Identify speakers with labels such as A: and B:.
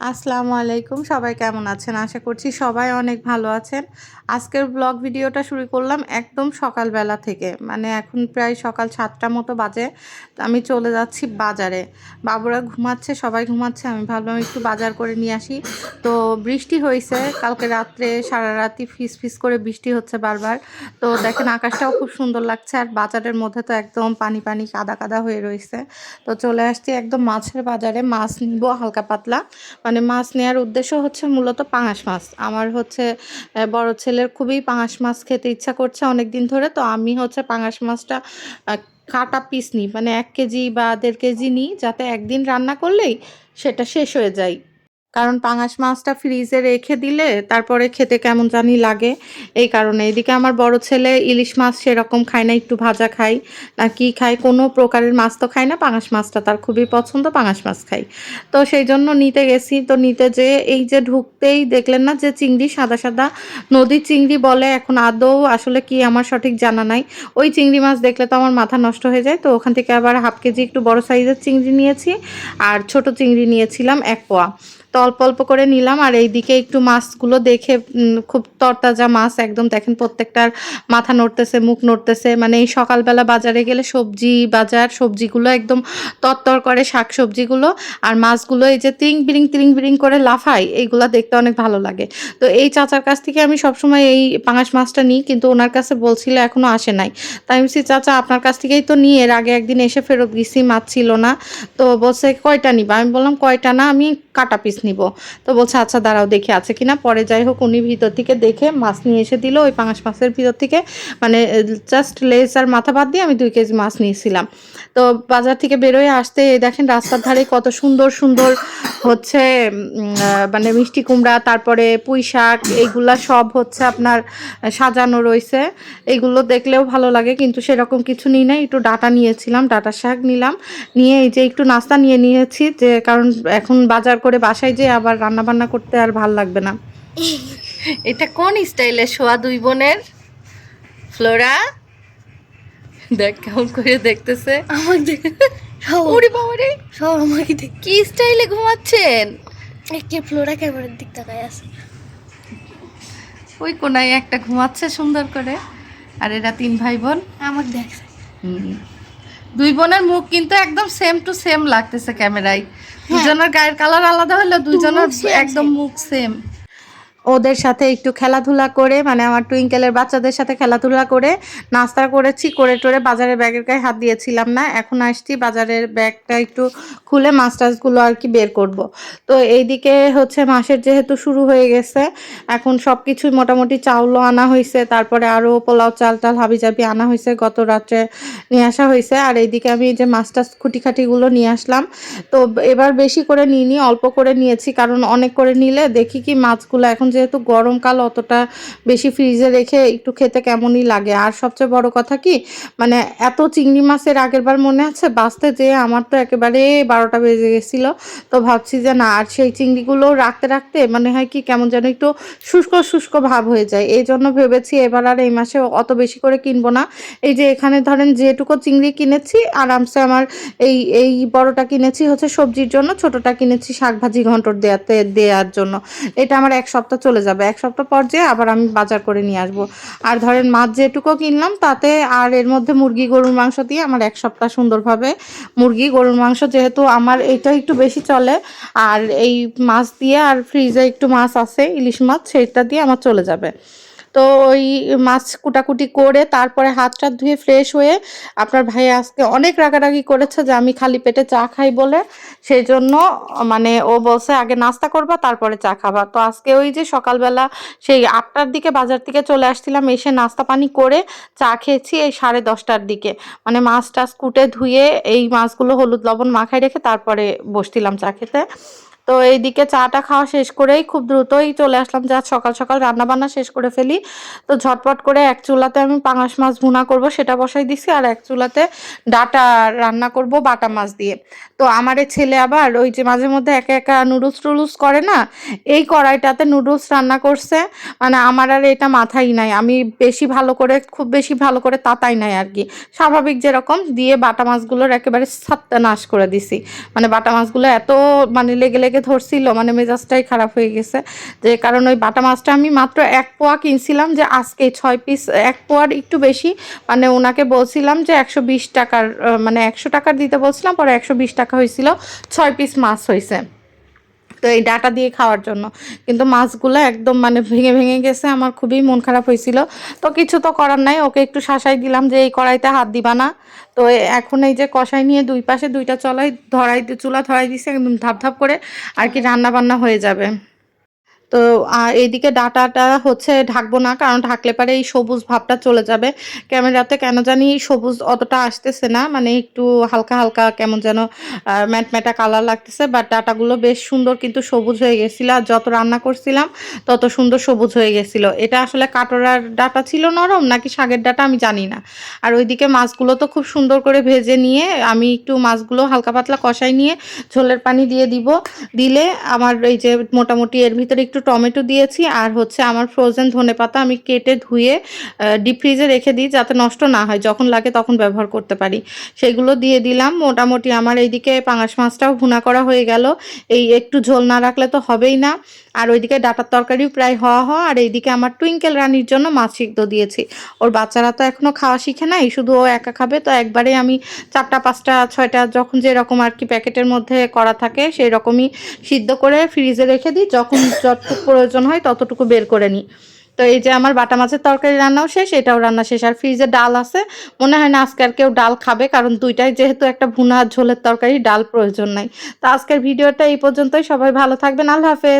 A: আসসালামু আলাইকুম। সবাই কেমন আছেন? আশা করছি সবাই অনেক ভালো আছেন। আজকের ব্লগ ভিডিওটা শুরু করলাম একদম সকালবেলা থেকে। মানে এখন প্রায় সকাল সাতটা মতো বাজে। আমি চলে যাচ্ছি বাজারে। বাবুরা ঘুমাচ্ছে, সবাই ঘুমাচ্ছে। আমি ভাবলাম একটু বাজার করে নিয়ে আসি। তো বৃষ্টি হয়েছে। কালকে রাত্রে সারা রাতি ফিস ফিস করে বৃষ্টি হচ্ছে বারবার। তো দেখেন আকাশটাও খুব সুন্দর লাগছে। আর বাজারের মধ্যে তো একদম পানি পানি কাদা কাদা হয়ে রয়েছে। তো চলে আসছি একদম মাছের বাজারে। মাছ নিব হালকা পাতলা। মানে মাছ নেওয়ার উদ্দেশ্য হচ্ছে মূলত পাঙাশ মাছ। আমার হচ্ছে বড় ছেলের খুবই পাঙাশ মাছ খেতে ইচ্ছা করছে অনেক দিন ধরে, তো আমি হচ্ছে পাঙাশ মাছটা কাটা পিস নিই মানে এক কেজি বা দেড় কেজি নিই, যাতে একদিন রান্না করলেই সেটা শেষ হয়ে যায়। কারণ পাঙাশ মাছটা ফ্রিজে রেখে দিলে তারপরে খেতে কেমন জানি লাগে। এই কারণে এদিকে আমার বড় ছেলে ইলিশ মাছ সেরকম খায় না, একটু ভাজা খায়। না কি খায়, কোনো প্রকারের মাছ তো খায় না, পাঙাশ মাছটা তার খুবই পছন্দ, পাঙাশ মাছ খাই তো সেই জন্য নিতে গেছি, তো নিতে যে এই যে ঢুকতেই দেখলেন না যে চিংড়ি, সাদা সাদা নদীর চিংড়ি বলে এখন আদৌ আসলে কি আমার সঠিক জানা নাই। ওই চিংড়ি মাছ দেখলে তো আমার মাথা নষ্ট হয়ে যায়, তো ওখান থেকে আবার হাফ কেজি একটু বড় সাইজের চিংড়ি নিয়েছি, আর ছোট চিংড়ি নিয়েছিলাম এক পোয়া। তো অল্প অল্প করে নিলাম আর এইদিকে একটু মাছগুলো দেখে খুব তরতাজা মাছ একদম। দেখেন প্রত্যেকটার মাথা নড়তেছে, মুখ নড়তেছে। মানে এই সকালবেলা বাজারে গেলে সবজি বাজার সবজিগুলো একদম তরতর করে শাক সবজিগুলো আর মাছগুলো এই যে তিরিং বিরিং তিরিং বিরিং করে লাফায়, এইগুলো দেখতে অনেক ভালো লাগে। তো এই চাচার কাছ থেকে আমি সবসময় এই পাঙাশ মাছটা নিই, কিন্তু ওনার কাছে বলছিল এখনও আসে নাই। তাই আমি চাচা, আপনার কাছ থেকেই তো নিই, এর আগে একদিন এসে ফেরত গেছি, মাছ ছিল না। তো বলছে, কয়টা নিবা? আমি বললাম, কয়টা না, আমি কাটা পিস নিব। তো বলছে আচ্ছা দাঁড়াও, দেখে আছে কিনা। পরে যাই হোক, উনি ভিতর থেকে দেখে মাছ নিয়ে এসে দিল। ওই পাঙাশ মাছের ভিতর থেকে মানে জাস্ট লেজ আর মাথা বাদ দিয়ে আমি দুই কেজি মাছ নিয়েছিলাম। তো বাজার থেকে বেরোয় আসতে দেখেন রাস্তার ধারে কত সুন্দর সুন্দর হচ্ছে মানে মিষ্টি কুমড়া, তারপরে পুঁই শাক, এইগুলা সব হচ্ছে আপনার সাজানো রয়েছে। এইগুলো দেখলেও ভালো লাগে, কিন্তু সেরকম কিছু নিই না একটু ডাটা নিয়েছিলাম, ডাটা শাক নিলাম। নিয়ে এই যে একটু নাস্তা নিয়ে নিয়েছি, যে কারণ এখন বাজার করে বাসায় যে আবার রান্না বান্না করতে আর ভালো লাগবে না। এটা কোন স্টাইলে? শোয়া দুই বোনের? ফ্লোরা? দেখ কেমন করে দেখতেছে।
B: আমার দেখে সব আমাকে দেখ
A: কি স্টাইলে ঘুমাচ্ছেন?
B: একটি ফ্লোরা ক্যামেরার দিক তাকায় আছে।
A: ওই কোনায় একটা ঘুমাচ্ছে সুন্দর করে। আর এরা তিন ভাই বোন।
B: আমার দেখছে
A: হুম। দুই বোনের মুখ কিন্তু একদম সেম টু সেম লাগতেছে ক্যামেরায়। দুজনের গায়ের কালার আলাদা হলেও দুজনের একদম মুখ সেম ওদের সাথে একটু খেলাধুলা করে মানে আমার টুইঙ্কেলের বাচ্চাদের সাথে খেলাধুলা করে, নাস্তা করেছি, করে টোরে বাজারের ব্যাগের গায়ে হাত দিয়েছিলাম না, এখন আসছি বাজারের ব্যাগটা একটু খুলে মাছ আর কি বের করব। তো এইদিকে হচ্ছে মাসের যেহেতু শুরু হয়ে গেছে, এখন সব কিছুই মোটামুটি চাউলও আনা হয়েছে তারপরে আরও পোলাও চাল টাল হাবি জাবি আনা হয়েছে গত রাত্রে নিয়ে আসা হয়েছে আর এইদিকে আমি যে মাছ টাছ খুঁটিখাটিগুলো নিয়ে আসলাম। তো এবার বেশি করে নিইনি, অল্প করে নিয়েছি, কারণ অনেক করে নিলে দেখি কি মাছগুলো এখন যেহেতু গরমকাল অতটা বেশি ফ্রিজে রেখে একটু খেতে কেমনই লাগে। আর সবচেয়ে বড় কথা কি মানে এত চিংড়ি মাছের আগের বার মনে আছে? বাঁচতে যেয়ে আমার তো একেবারে বারোটা বেজে গেছিল, তো ভাবছি যে না, আর সেই চিংড়িগুলো রাখতে রাখতে মানে হয় কি কেমন যেন একটু শুষ্ক শুষ্ক ভাব হয়ে যায়। এই জন্য ভেবেছি এবার আর এই মাসে অত বেশি করে কিনবো না। এই যে এখানে ধরেন যেটুকু চিংড়ি কিনেছি, আরামসে আমার এই এই বড়টা কিনেছি হচ্ছে সবজির জন্য, ছোটটা কিনেছি শাক ভাজি ঘন্টর দেওয়াতে দেওয়ার জন্য। এটা আমার এক সপ্তাহ চলে যাবে। এক সপ্তাহ পর যেয়ে আবার আমি বাজার করে নিয়ে আসব। আর ধরেন মাছ যেটুকু কিনলাম, তাতে আর এর মধ্যে মুরগি, গরুর মাংস দিয়ে আমার এক সপ্তাহ সুন্দরভাবে মুরগি, গরুর মাংস যেহেতু আমার এটা একটু বেশি চলে, আর এই মাছ দিয়ে আর ফ্রিজে একটু মাছ আছে, ইলিশ মাছ, সেইটা দিয়ে আমার চলে যাবে। তো ওই মাছ কুটাকুটি করে তারপরে হাত টাত ধুয়ে ফ্রেশ হয়ে আপনার ভাই আজকে অনেক রাগারাগি করেছে যে আমি খালি পেটে চা খাই বলে। সেই জন্য মানে ও বলছে, আগে নাস্তা করবা, তারপরে চা খাবা। তো আজকে ওই যে সকালবেলা সেই আটটার দিকে বাজার থেকে চলে আসছিলাম, এসে নাস্তা পানি করে চা খেয়েছি এই সাড়ে দশটার দিকে। মানে মাছ টাছ কুটে ধুয়ে এই মাছগুলো হলুদ লবণ মাখায় রেখে তারপরে বসছিলাম চা খেতে। তো এইদিকে চাটা খাওয়া শেষ করেই খুব দ্রুতই চলে আসলাম, যা সকাল সকাল রান্না বান্না শেষ করে ফেলি। তো ঝটপট করে এক চুলাতে আমি পাঙাশ মাছ ভুনা করব, সেটা বসাই দিছি, আর এক চুলাতে ডাটা রান্না করব বাটা মাছ দিয়ে। তো আমার ছেলে আবার ওই যে মাঝে মধ্যে একা একা নুডলস টুডলস করে না, এই কড়াইটাতে নুডলস রান্না করছে মানে আমার আর এটা মাথায় নাই। আমি বেশি ভালো করে, খুব বেশি ভালো করে তাতাই নাই আর কি। স্বাভাবিক যেরকম দিয়ে বাটা মাছগুলোর একেবারে সাত্তা নাশ করে দিছি। মানে বাটা মাছগুলো এত মানে লেগে লেগে লেগে ধরছিল মানে মেজাজটাই খারাপ হয়ে গেছে। যে কারণ ওই বাটা মাছটা আমি মাত্র এক পোয়া কিনছিলাম যে আজকে ছয় পিস, এক পোয়ার একটু বেশি। মানে ওনাকে বলছিলাম যে একশো বিশ টাকার মানে একশো টাকার দিতে বলছিলাম, পরে একশো বিশ টাকা হয়েছিল, ছয় পিস মাছ হয়েছে। তো এই ডাটা দিয়ে খাওয়ার জন্য। কিন্তু মাছগুলো একদম মানে ভেঙে ভেঙে গেছে, আমার খুবই মন খারাপ হয়েছিল। তো কিছু তো করার নাই, ওকে একটু শাসাই দিলাম যে এই কড়াইতে হাত দিবা না। তো এখন এই যে কষাই নিয়ে দুই পাশে দুইটা চলাই ধরাই চুলা ধরাই দিছে, একদম ধাপ ধাপ করে আর কি রান্না বান্না হয়ে যাবে। তো আর এইদিকে ডাটাটা হচ্ছে ঢাকবো না, কারণ ঢাকলে পারে এই সবুজ ভাবটা চলে যাবে। ক্যামেরাতে কেন জানি সবুজ অতটা আসতেছে না মানে একটু হালকা হালকা কেমন যেন ম্যাটম্যাটা কালার লাগতেছে বাট ডাটাগুলো বেশ সুন্দর কিন্তু সবুজ হয়ে গেছিল, আর যত রান্না করছিলাম তত সুন্দর সবুজ হয়ে গেছিল। এটা আসলে কাটোরার ডাটা ছিল নরম, নাকি শাগের ডাটা আমি জানি না। আর ওইদিকে মাছগুলো তো খুব সুন্দর করে ভেজে নিয়ে, আমি একটু মাছগুলো হালকা পাতলা কষাই নিয়ে ঝোলের পানি দিয়ে দিব। দিলে আমার এই যে মোটামুটি এর ভিতরে একটু টমেটো দিয়েছি আর হচ্ছে আমার ফ্রোজেন ধনে পাতা আমি কেটে ধুয়ে ডিপ ফ্রিজে রেখে দিই যাতে নষ্ট না হয়। যখন লাগে তখন ব্যবহার করতে পারি। সেগুলো দিয়ে দিলাম। মোটামুটি আমার এইদিকে পাঙাশ মাছটাও ভুনা করা হয়ে গেল। এই একটু ঝোল না রাখলে তো হবেই না। আর ওইদিকে ডাটার তরকারিও প্রায় হওয়া হওয়া। আর এইদিকে আমার টুইঙ্কেল রানির জন্য মাছ সিদ্ধ দিয়েছি। ওর বাচ্চারা তো এখনও খাওয়া শিখে নাই, শুধু ও একা খাবে। তো একবারে আমি চারটা, পাঁচটা, ছয়টা যখন যেরকম আর কি প্যাকেটের মধ্যে করা থাকে সেই রকমই সিদ্ধ করে ফ্রিজে রেখে দিই। যখন প্রয়োজন হয়, ততটুকু বের করে নিই। তো এই যে আমার বাটা মাছের তরকারি রান্নাও শেষ, এটাও রান্না শেষ। আর ফ্রিজে ডাল আছে, মনে হয় না আজকে আর কেউ ডাল খাবে, কারণ দুইটাই যেহেতু একটা ভুনা ঝোলের তরকারি, ডাল প্রয়োজন নাই। তো আজকের ভিডিওটা এই পর্যন্তই, সবাই ভালো থাকবেন, আল্লাহ হাফেজ।